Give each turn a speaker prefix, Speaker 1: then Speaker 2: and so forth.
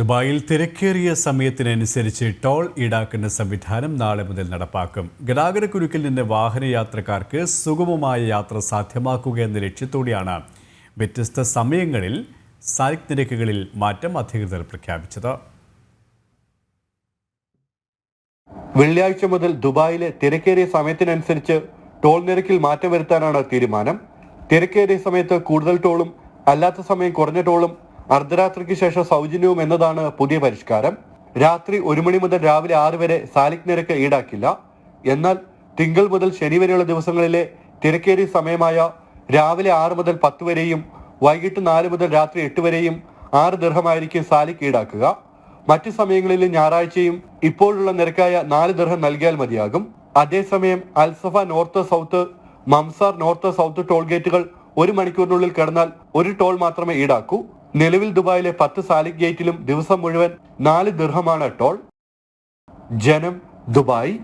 Speaker 1: ദുബായിൽ തിരക്കേറിയ സമയത്തിനനുസരിച്ച് ടോൾ ഈടാക്കുന്ന സംവിധാനം നാളെ മുതൽ നടപ്പാക്കും. ഗതാഗതക്കുരുക്കിൽ നിന്ന് വാഹനയാത്രക്കാർക്ക് സുഗമമായ യാത്ര സാധ്യമാക്കുക എന്ന ലക്ഷ്യത്തോടെയാണ് വ്യത്യസ്ത സമയങ്ങളിൽ സാരിക് നിരക്കുകളിൽ മാറ്റം അധികൃതർ പ്രഖ്യാപിച്ചത്.
Speaker 2: വെള്ളിയാഴ്ച മുതൽ ദുബായിലെ തിരക്കേറിയ സമയത്തിനനുസരിച്ച് ടോൾ നിരക്കിൽ മാറ്റം വരുത്താനാണ് തീരുമാനം. തിരക്കേറിയ സമയത്ത് കൂടുതൽ ടോളും അല്ലാത്ത സമയം കുറഞ്ഞ ടോളും അർദ്ധരാത്രിക്ക് ശേഷം സൗജന്യവും എന്നതാണ് പുതിയ പരിഷ്കാരം. രാത്രി ഒരു മണി മുതൽ രാവിലെ ആറ് വരെ സാലിക് നിരക്ക് ഈടാക്കില്ല. എന്നാൽ തിങ്കൾ മുതൽ ശനി വരെയുള്ള ദിവസങ്ങളിലെ തിരക്കേറിയ സമയമായ രാവിലെ ആറ് മുതൽ പത്ത് വരെയും വൈകിട്ട് നാല് മുതൽ രാത്രി എട്ട് വരെയും ആറ് ദീർഘമായിരിക്കും സാലിക് ഈടാക്കുക. മറ്റു സമയങ്ങളിൽ ഞായറാഴ്ചയും ഇപ്പോഴുള്ള നിരക്കായ നാല് ദീർഘം നൽകിയാൽ മതിയാകും. അതേസമയം Al Safa north south Mamzar north south toll ഗേറ്റുകൾ ഒരു മണിക്കൂറിനുള്ളിൽ കടന്നാൽ ഒരു ടോൾ മാത്രമേ ഈടാക്കൂ. നിലവിൽ ദുബായിലെ പത്ത് സാലിക് ഗേറ്റിലും ദിവസം മുഴുവൻ നാല് ദീർഘമാണ് ടോൾ. ജനം ദുബായ്.